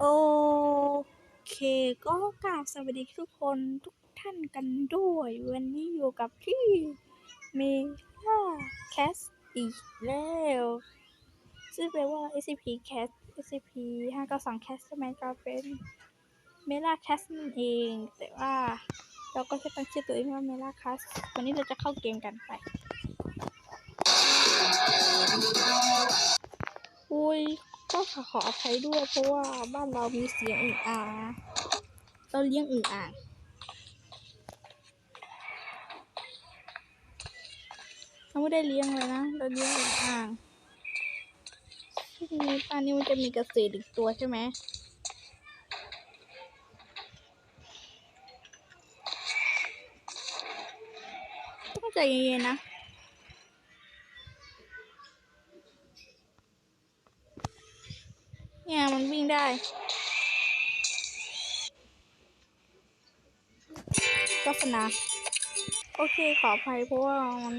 โอเค ก็กราบสวัสดีทุกคนทุกท่านกันด้วย วันนี้อยู่กับพี่เมล่าแคสอีกแล้วชื่อแปลว่า SCP Cat SCP 592 Cat ใช่ไหมก็เป็นเมล่าแคสนั่นเอง แต่ว่าเราก็จะตั้งชื่อตัวเองว่าเมล่าแคสวันนี้เราจะเข้าเกมกันไป ยก็ขออภัยด้วย เพราะว่าบ้านเรามีเสียงอึ่งอ่างเราเลี้ยงอึ่งอ่างเราไม่ได้เลี้ยงเลยนะเราเลี้ยงอึ่งอ่างที่นี้ป้านนี้มันจะมีกระสืออีกตัวใช่ไหมต้องใจเย็นๆนะ เนี่ยมันวิ่งได้ ก็ชนะ โอเคขออภัยเพราะว่ามัน